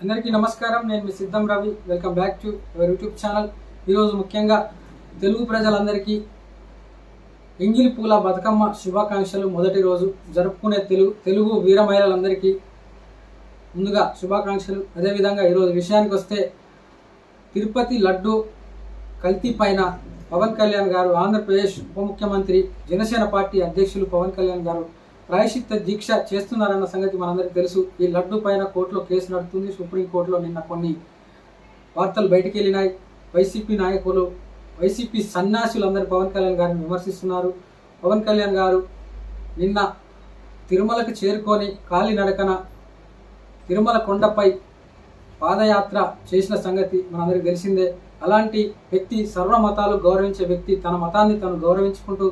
అందరికీ నమస్కారం. నేను మీ Siddham Ravi. Welcome back to your YouTube channel ఈరోజు ముఖ్యంగా తెలుగు ప్రజలందరికీ ఎంగిలి పూల బతుకమ్మ శుభాకాంక్షలు. మొదటి రోజు జరుపుకునే తెలుగు తెలుగు వీర మహిళలందరికీ ముందుగా శుభాకాంక్షలు. అదేవిధంగా ఈరోజు విషయానికి వస్తే తిరుపతి లడ్డు కల్తీ పైన పవన్ కళ్యాణ్ గారు ఆంధ్రప్రదేశ్ ఉప ముఖ్యమంత్రి జనసేన పార్టీ అధ్యక్షులు పవన్ కళ్యాణ్ గారు ప్రాయశ్చిత్త దీక్ష చేస్తున్నారన్న సంగతి మనందరికీ తెలుసు. ఈ లడ్డు పైన కోర్టులో కేసు నడుస్తుంది సుప్రీంకోర్టులో నిన్న కొన్ని వార్తలు బయటికి వెళ్ళినాయి వైసీపీ నాయకులు వైసీపీ సన్యాసులందరూ పవన్ కళ్యాణ్ గారిని విమర్శిస్తున్నారు. పవన్ కళ్యాణ్ గారు నిన్న తిరుమలకు చేరుకొని కాలినడకన తిరుమల కొండపై పాదయాత్ర చేసిన సంగతి మనందరికీ తెలిసిందే. అలాంటి వ్యక్తి సర్వ మతాలు గౌరవించే వ్యక్తి తన మతాన్ని తను గౌరవించుకుంటూ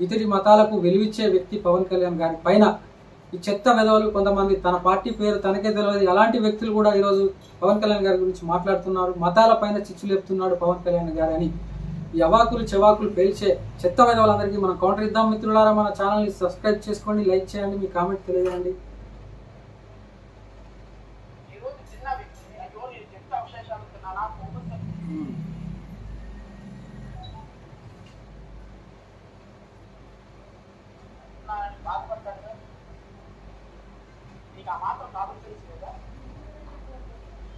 ఇతడి మతాలకు వెలువిచ్చే వ్యక్తి పవన్ కళ్యాణ్ గారి పైన ఈ చెత్త వెధవలు కొంతమంది తన పార్టీ పేరు తనకే తెలియదు. అలాంటి వ్యక్తులు కూడా ఈరోజు పవన్ కళ్యాణ్ గారి గురించి మాట్లాడుతున్నారు. మతాల పైన చిచ్చు లేపుతున్నాడు పవన్ కళ్యాణ్ గారు అని. ఈ అవాకులు చెవాకులు పేల్చే చెత్త వెధవలందరికీ మనం కౌంటర్ ఇద్దాం. మిత్రులారా మన ఛానల్ని సబ్స్క్రైబ్ చేసుకోండి లైక్ చేయండి మీ కామెంట్ తెలియజేయండి ఈరోజు చిన్న వ్యక్తి అయ్యో నేను చెప్తే అవశేషాలు తిన్నానా పోగొట్టాను ఉమ్. అని బాధపడతాడు కదా నీకు ఆ మాత్రం కాదు తెలుసు కదా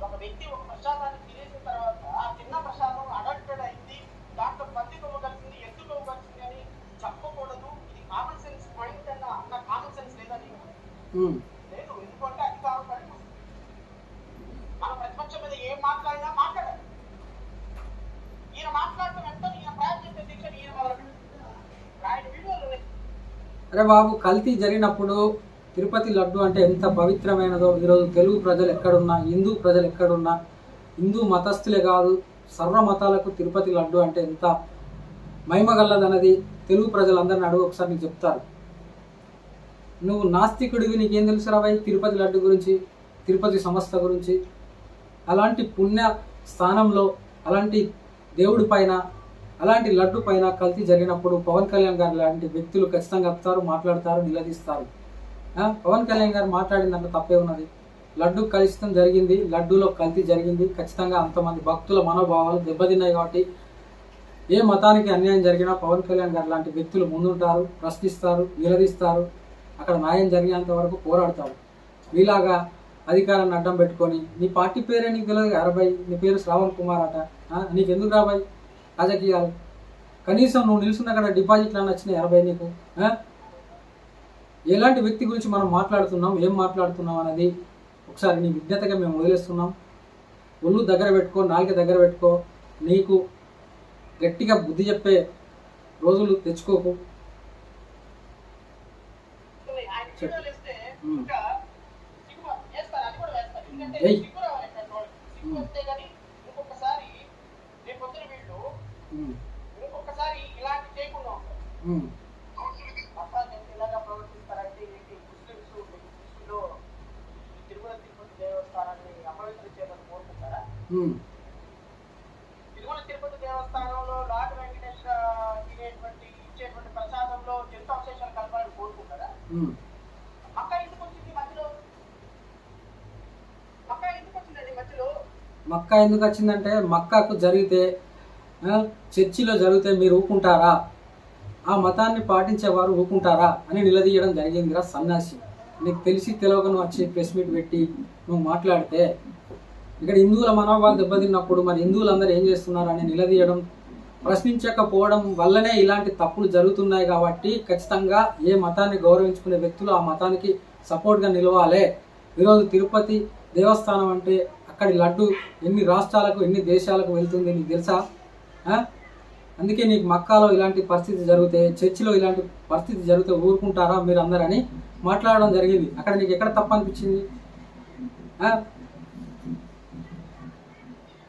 ఒక వ్యక్తి ఒక ప్రసాదాన్ని తినేసిన తర్వాత ఆ చిన్న ప్రసాదం అడల్టెడ్ అయింది. దాంట్లో పంది కొమ్మ కలిసింది. ఎద్దు కొమ్మ కలిసింది అని చెప్పకూడదు. ఇది కామన్ సెన్స్ పాయింట్ అన్న అన్న కామన్ సెన్స్ లేదా నీకు. లేదు. ఎందుకంటే అధికారం పడి మన ప్రతిపక్షం మీద ఏం మాట్లాడినా మాట్లాడాలి. ఈయన మాట్లాడటం ఎంత ఈయన ప్రాయోజిత దీక్ష ఈయన మొదలు ఆయన వీడియోలు అరే బాబు కల్తీ జరిగినప్పుడు తిరుపతి లడ్డు అంటే ఎంత పవిత్రమైనదో ఈరోజు తెలుగు ప్రజలు ఎక్కడున్నా హిందూ ప్రజలు ఎక్కడున్నా హిందూ మతస్థులే కాదు సర్వ మతాలకు తిరుపతి లడ్డు అంటే ఎంత మహిమగల్లదన్నది తెలుగు ప్రజలందరిని అడుగు ఒకసారి నీకు చెప్తారు. నువ్వు నాస్తికుడివి నీకేం తెలుసు రాబాయ్ తిరుపతి లడ్డు గురించి తిరుపతి సంస్థ గురించి? అలాంటి పుణ్య స్థానంలో అలాంటి దేవుడి పైన అలాంటి లడ్డు పైన కల్తీ జరిగినప్పుడు పవన్ కళ్యాణ్ గారు లాంటి వ్యక్తులు ఖచ్చితంగా వస్తారు మాట్లాడతారు నిలదీస్తారు. పవన్ కళ్యాణ్ గారు మాట్లాడిందంటే తప్పే ఉన్నది. లడ్డు కలుషితం జరిగింది లడ్డూలో కల్తీ జరిగింది. ఖచ్చితంగా అంతమంది భక్తుల మనోభావాలు దెబ్బతిన్నాయి కాబట్టి ఏ మతానికి అన్యాయం జరిగినా పవన్ కళ్యాణ్ గారు లాంటి వ్యక్తులు ముందుంటారు ప్రశ్నిస్తారు నిలదీస్తారు. అక్కడ న్యాయం జరిగేంత వరకు పోరాడతారు. మీలాగా అధికారాన్ని అడ్డం పెట్టుకొని నీ పార్టీ పేరే నీకు తెలియదు అరబై నీ పేరు శ్రావణ్ కుమార్ అట. నీకు ఎందుకు రాబాయి రాజకీయాలు. కనీసం నువ్వు నిలుచున్న అక్కడ డిపాజిట్లు అని వచ్చినాయి అరబై నీకు? ఎలాంటి వ్యక్తి గురించి మనం మాట్లాడుతున్నాం ఏం మాట్లాడుతున్నాం అనేది ఒకసారి నీ విజ్ఞతగా మేము వదిలేస్తున్నాం. ఒళ్ళు దగ్గర పెట్టుకో నాలుక దగ్గర పెట్టుకో నీకు గట్టిగా బుద్ధి చెప్పే రోజులు తెచ్చుకోకు. ఆయన వీడియోలు ఇస్తే ఉమ్. ఇంకా సిగ్గు వేస్తారు అది కూడా వేస్తారు ఎందుకంటే ఏయ్. సిగ్గు రావాలి ఇట్లాంటి వాళ్ళకి. సిగ్గు ఉమ్. వస్తే కానీ ఇంకొకసారి రేపు పొద్దున వీళ్ళు ఉమ్, ఇంకొకసారి ఇలాంటి చేయకుండా ఉంటారు ఉమ్, మతాన్ని ఎంత ఇలాగా ప్రవర్తిస్తారంటే ఏంటి ముస్లిమ్స్ ముస్లింలో తిరుమల తిరుపతి దేవస్థానాన్ని అపవిత్రం చేయాలని కోరుకుంటారా ఉమ్, తిరుమల తిరుపతి దేవస్థానంలో వెంకటేష్ తినేటువంటి ఇచ్చేటువంటి ప్రసాదంలో జంతు అవశేషాలు కలపాలని కోరుకుంటారా. మక్క ఎందుకు వచ్చింది మధ్యలో? మక్క ఎందుకు వచ్చిందండి మధ్యలో? మక్కా ఎందుకు వచ్చిందంటే మక్కాకు జరిగితే చర్చిలో జరిగితే మీరు ఊకుంటారా ఆ మతాన్ని పాటించేవారు ఊకుంటారా అని నిలదీయడం జరిగిందిరా సన్యాసి నీకు తెలిసి తెలియక నువ్వు వచ్చి ప్రెస్ మీట్ పెట్టి నువ్వు మాట్లాడితే ఇక్కడ హిందువుల మనోభావాలు దెబ్బతిన్నప్పుడు మన హిందువులందరూ ఏం చేస్తున్నారు అని నిలదీయడం ప్రశ్నించకపోవడం వల్లనే ఇలాంటి తప్పులు జరుగుతున్నాయి కాబట్టి ఖచ్చితంగా ఏ మతాన్ని గౌరవించుకునే వ్యక్తులు ఆ మతానికి సపోర్ట్గా నిలవాలి. ఈరోజు తిరుపతి దేవస్థానం అంటే అక్కడి లడ్డు ఎన్ని రాష్ట్రాలకు ఎన్ని దేశాలకు వెళ్తుంది నీకు తెలుసా? అందుకే నీకు మక్కాలో ఇలాంటి పరిస్థితి జరిగితే చర్చిలో ఇలాంటి పరిస్థితి జరిగితే ఊరుకుంటారా మీరు అందరని మాట్లాడడం జరిగింది. అక్కడ నీకు ఎక్కడ తప్పు అనిపించింది ఆ?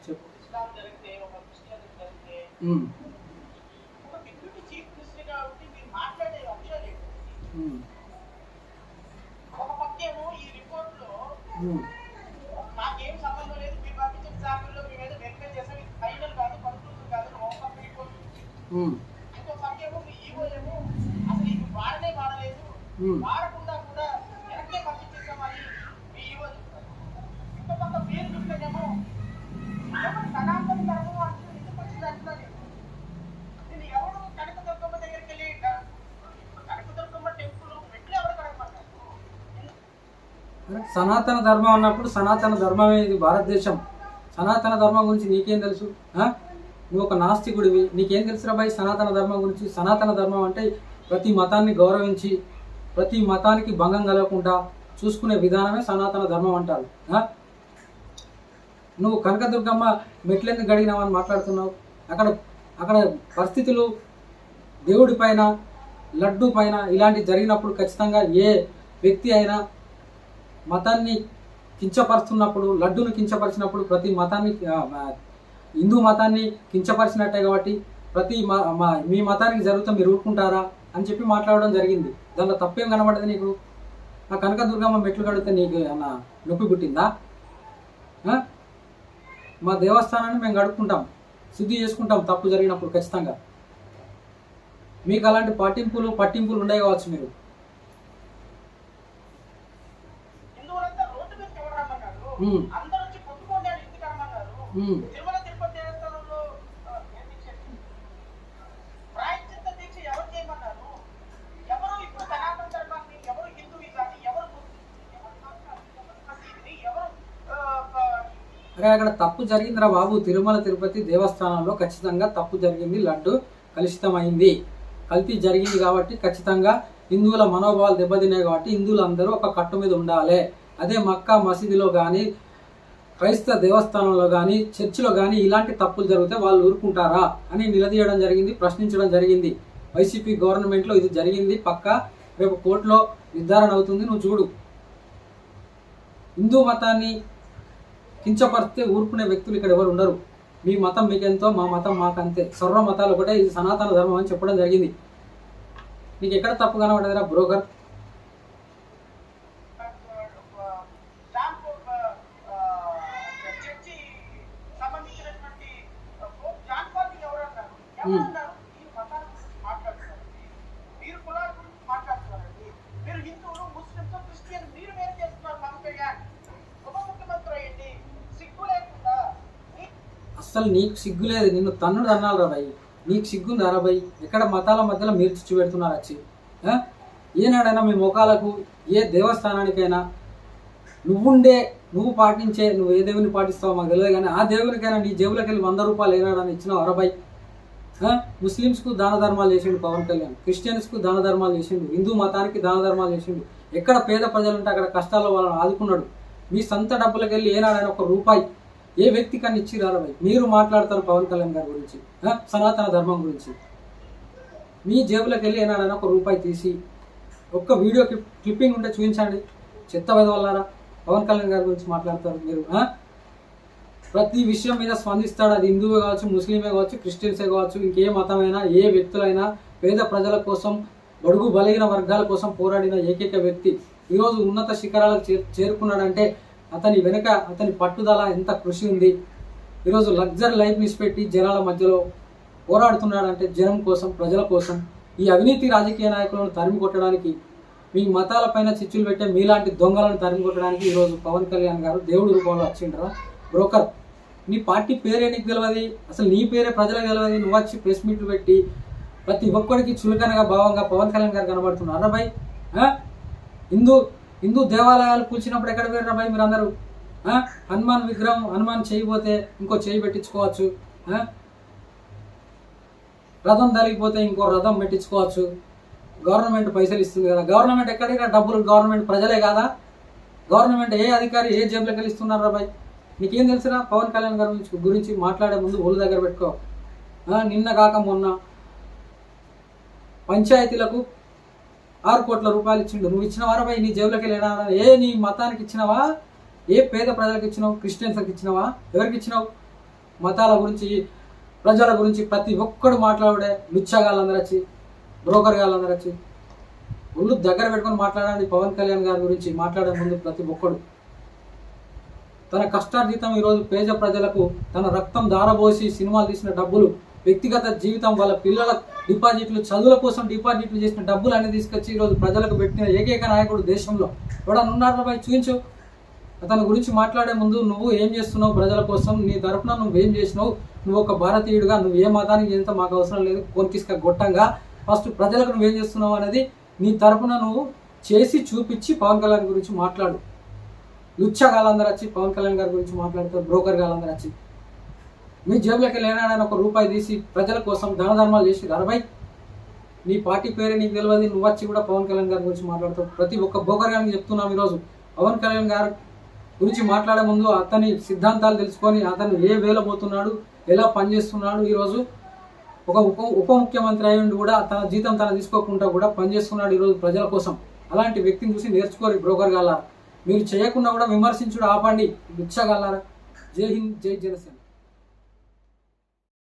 చెప్పు ఇస్లాం జరిగితే ఒక క్రిస్టియన్ జరిగితే ఉమ్, ఒక డిప్యూటీ చీఫ్ మినిస్టర్ కాబట్టి మీరు మాట్లాడే అంశాలు ఏంటి ఉమ్, ఒక పక్కేమో ఈ రిపోర్ట్లో నాకేం సంబంధం లేదు మీరు పంపించిన శాఖల్లో మీ మీద వెరిఫై చేసాం ఇది ఫైనల్ కాదు కన్క్లూజన్ కాదు పక్క రిపోర్ట్ ఇంకో పక్కేమో మీ ఈవో ఏమో అసలు ఇది వాడనే వాడలేదు. సనాతన ధర్మం అన్నప్పుడు సనాతన ధర్మమే ఇది భారతదేశం. సనాతన ధర్మం గురించి నీకేం తెలుసు? నువ్వు ఒక నాస్తికుడివి. నీకేం తెలుసురా బాయ్ సనాతన ధర్మం గురించి? సనాతన ధర్మం అంటే ప్రతి మతాన్ని గౌరవించి ప్రతి మతానికి భంగం కలగకుండా చూసుకునే విధానమే సనాతన ధర్మం అంటారు. నువ్వు కనకదుర్గమ్మ మెట్లెందుకు గడిగినావని మాట్లాడుతున్నావు? అక్కడ అక్కడ పరిస్థితులు దేవుడి పైన లడ్డు పైన ఇలాంటి జరిగినప్పుడు ఖచ్చితంగా ఏ వ్యక్తి అయినా మతాన్ని కించపరుస్తున్నప్పుడు లడ్డును కించపరిచినప్పుడు ప్రతి మతాన్ని హిందూ మతాన్ని కించపరిచినట్టే కాబట్టి ప్రతి మ- మ- మీ మతానికి జరుగుతా మీరు ఊరుకుంటారా అని చెప్పి మాట్లాడడం జరిగింది. దానిలో తప్పేం కనబడదు నీకు? ఆ కనకదుర్గమ్మ మెట్లు కడితే నీకు ఏమన్నా నొప్పి పుట్టిందా? మా దేవస్థానాన్ని మేము గడుపుకుంటాం శుద్ధి చేసుకుంటాం తప్పు జరిగినప్పుడు ఖచ్చితంగా. మీకు అలాంటి పట్టింపులు పట్టింపులు ఉండే కావచ్చు మీరు హిందువులంతా రోడ్డు మీద ఎవరు రమ్మన్నారు ఉమ్, అందరూ వచ్చి కొట్టుకోండి అని ఎందుకు రమ్మన్నారు ఉమ్. తిరుమల తిరుపతి దేవస్థానంలో ఆ, ఏం దీక్ష? ప్రాయశ్చిత్త దీక్ష ఎవరు చేయమన్నారు? ఎవరు ఇప్పుడు సనాతన ధర్మాన్ని ఎవరు హిందూయిజాన్ని ఎవరు ముస్లింని, ఎవరు మసీదుని, ఎవరు ఆ, ఆ, అరే అక్కడ తప్పు జరిగిందిరా బాబు. తిరుమల తిరుపతి దేవస్థానంలో ఖచ్చితంగా తప్పు జరిగింది లడ్డు కలుషితమైంది. కల్తీ జరిగింది కాబట్టి ఖచ్చితంగా హిందువుల మనోభావాలు దెబ్బతిన్నాయి కాబట్టి హిందువులు అందరూ ఒక కట్టు మీద ఉండాలి. అదే మక్కా మసీదులో కానీ క్రైస్తవ దేవస్థానంలో కానీ చర్చిలో కానీ ఇలాంటి తప్పులు జరిగితే వాళ్ళు ఊరుకుంటారా అని నిలదీయడం జరిగింది ప్రశ్నించడం జరిగింది. వైసీపీ గవర్నమెంట్లో ఇది జరిగింది పక్క రేపు కోర్టులో నిర్ధారణ అవుతుంది నువ్వు చూడు. హిందూ మతాన్ని కించపరిస్తే ఊరుకునే వ్యక్తులు ఇక్కడ ఎవరు ఉండరు. మీ మతం మీకెంతో మా మతం మాకంతే. సర్వ మతాలు ఒకటే ఇది సనాతన ధర్మం అని చెప్పడం జరిగింది. నీకు ఎక్కడ తప్పు కనబడదురా బ్రోకర్ స్టాంపు ఆ, చర్చి సంబంధించినటువంటి పోప్ జాన్ పాల్ ఎవరు అన్నారు ఎవరు అన్నారు మీరు మతాల గురించి మాట్లాడుతున్నారండి మీరు కులాల గురించి మాట్లాడుతున్నారండి మీరు హిందువులు ముస్లింస్ క్రిస్టియన్ మీరు వేరు చేస్తున్నారు పవన్ కళ్యాణ్ ఉప ముఖ్యమంత్రి అయ్యండి సిగ్గు లేకుండా మీ- అస్సలు నీకు సిగ్గు లేదు. నిన్ను తన్నుడు అన్నాడు రా భయ్ నీకు సిగ్గుందా రా భయ్ ఎక్కడ మతాల మధ్యలో మీరు చిచ్చు పెడుతున్నారు వచ్చి? ఏనాడైనా మీ ముఖాలకు ఏ దేవస్థానానికైనా నువ్వుండే నువ్వు పాటించే నువ్వు ఏ దేవుని పాటిస్తావో మాకు తెలియదు కానీ ఆ దేవునికైనా నీ జేబులోకి వెళ్ళి వంద రూపాయలు ఏనాడని ఇచ్చినావు అరబై ముస్లిమ్స్కు దాన ధర్మాలు చేసిండు పవన్ కళ్యాణ్ క్రిస్టియన్స్కు దాన ధర్మాలు చేసిండు హిందూ మతానికి దాన ధర్మాలు చేసిండు. ఎక్కడ పేద ప్రజలు ఉంటే అక్కడ కష్టాల్లో వాళ్ళని ఆదుకున్నాడు. మీ సొంత డబ్బులకు వెళ్ళి ఏనాడైనా ఒక రూపాయి ఏ వ్యక్తి కన్నా ఇచ్చి అరవై మీరు మాట్లాడతారు పవన్ కళ్యాణ్ గారి గురించి సనాతన ధర్మం గురించి. మీ జేబులోకి వెళ్ళి ఏనాడైనా ఒక రూపాయి తీసి ఒక్క వీడియో క్లిప్ క్లిప్పింగ్ ఉంటే చూపించండి. చెత్త వదవల్లారా పవన్ కళ్యాణ్ గారి గురించి మాట్లాడతారు మీరు ప్రతి విషయం మీద స్పందిస్తాడు. అది హిందువే కావచ్చు ముస్లిమే కావచ్చు క్రిస్టియన్సే కావచ్చు ఇంకే మతమైనా ఏ వ్యక్తులైనా పేద ప్రజల కోసం బడుగు బలహీన వర్గాల కోసం పోరాడిన ఏకైక వ్యక్తి ఈరోజు ఉన్నత శిఖరాలకు చేరు చేరుకున్నాడంటే అతని వెనుక అతని పట్టుదల ఎంత కృషి ఉంది. ఈరోజు లగ్జరీ లైఫ్ నిష్పెట్టి జనాల మధ్యలో పోరాడుతున్నాడంటే జనం కోసం ప్రజల కోసం ఈ అవినీతి రాజకీయ నాయకులను తరిమి కొట్టడానికి మీ మతాలపైన చిచ్చులు పెట్టే మీలాంటి దొంగలను తరిమి కొట్టడానికి ఈరోజు పవన్ కళ్యాణ్ గారు దేవుడి రూపంలో వచ్చిండ్రా. బ్రోకర్ నీ పార్టీ పేరే నీకు తెలియదు అసలు నీ పేరే ప్రజలకు తెలియదు నువ్వు వచ్చి ప్రెస్ మీట్లు పెట్టి ప్రతి ఒక్కడికి చులకనగా భావంగా పవన్ కళ్యాణ్ గారు కనబడుతున్నారు. అరా హిందూ హిందూ దేవాలయాలు కూల్చినప్పుడు ఎక్కడ పోయారు భయ్ మీరు అందరూ హనుమాన్ విగ్రహం హనుమాన్ చేయబోతే ఇంకో చేయి పెట్టించుకోవచ్చు. రథం తలిగిపోతే ఇంకో రథం పెట్టించుకోవచ్చు. గవర్నమెంట్ పైసలు ఇస్తుంది కదా. గవర్నమెంట్ ఎక్కడికి డబ్బులు గవర్నమెంట్ ప్రజలే కాదా? గవర్నమెంట్ ఏ అధికారి ఏ జేబులోకి వెళ్ళి ఇస్తున్నారా బాయ్ నీకేం తెలిసినా పవన్ కళ్యాణ్ గారి గురించి మాట్లాడే ముందు ఒళ్ళు దగ్గర పెట్టుకో. నిన్న కాక మొన్న పంచాయతీలకు ఆరు కోట్ల రూపాయలు ఇచ్చిండు. నువ్వు ఇచ్చినవారా బాయ్ నీ జేబులోకి వెళ్ళినా ఏ నీ మతానికి ఇచ్చినావా? ఏ పేద ప్రజలకు ఇచ్చినావు? క్రిస్టియన్స్కి ఇచ్చినావా? ఎవరికి ఇచ్చినావు? మతాల గురించి ప్రజల గురించి ప్రతి ఒక్కడు మాట్లాడే లుచ్చగాళ్ళందరూ వచ్చి బ్రోకర్ గాళ్ళందరూ వచ్చి ఒళ్ళు దగ్గర పెట్టుకొని మాట్లాడండి పవన్ కళ్యాణ్ గారి గురించి మాట్లాడే ముందు ప్రతి ఒక్కడు. తన కష్టార్జితం ఈరోజు పేద ప్రజలకు తన రక్తం దారబోసి సినిమాలు తీసిన డబ్బులు వ్యక్తిగత జీవితం వాళ్ళ పిల్లల డిపాజిట్లు చదువుల కోసం డిపాజిట్లు చేసిన డబ్బులు అనేది తీసుకొచ్చి ఈరోజు ప్రజలకు పెట్టిన ఏకైక నాయకుడు దేశంలో. ఎవడన్నా ఉన్నారా చూపించు. అతని గురించి మాట్లాడే ముందు నువ్వు ఏం చేస్తున్నావు ప్రజల కోసం? నీ తరపున నువ్వేం చేసినావు? నువ్వు ఒక భారతీయుడిగా నువ్వు ఏ మతానికి ఎంత మాకు అవసరం లేదు కొనికిస్క గొట్టంగా. ఫస్ట్ ప్రజలకు నువ్వేం చేస్తున్నావు అనేది నీ తరపున నువ్వు చేసి చూపించి పవన్ కళ్యాణ్ గురించి మాట్లాడు. లుచ్చగాళ్ళందరూ వచ్చి పవన్ కళ్యాణ్ గారి గురించి మాట్లాడుతారు బ్రోకర్ గాళ్ళందరూ వచ్చి మీ జేబులోకి లేనాడని ఒక రూపాయి తీసి ప్రజల కోసం ధన ధర్మాలు చేసి అరవై నీ పార్టీ పేరే నీకు తెలియదు నువ్వు వచ్చి కూడా పవన్ కళ్యాణ్ గారి గురించి మాట్లాడతావు ప్రతి ఒక్క బోకర్ గారికి చెప్తున్నాం ఈరోజు. పవన్ కళ్యాణ్ గారు గురించి మాట్లాడే ముందు అతని సిద్ధాంతాలు తెలుసుకొని అతను ఏ వేలో పోతున్నాడు ఎలా పనిచేస్తున్నాడు ఈరోజు. ఒక ఉప ఉప ముఖ్యమంత్రి అయి కూడా తన జీతం తన తీసుకోకుండా కూడా పనిచేస్తున్నాడు ఈరోజు ప్రజల కోసం. అలాంటి వ్యక్తిని చూసి నేర్చుకోరు బ్రోకర్ గల మీరు చేయకుండా కూడా విమర్శించుడు ఆపండి. బిచ్చగలరా జై హింద్ జై జనసేన.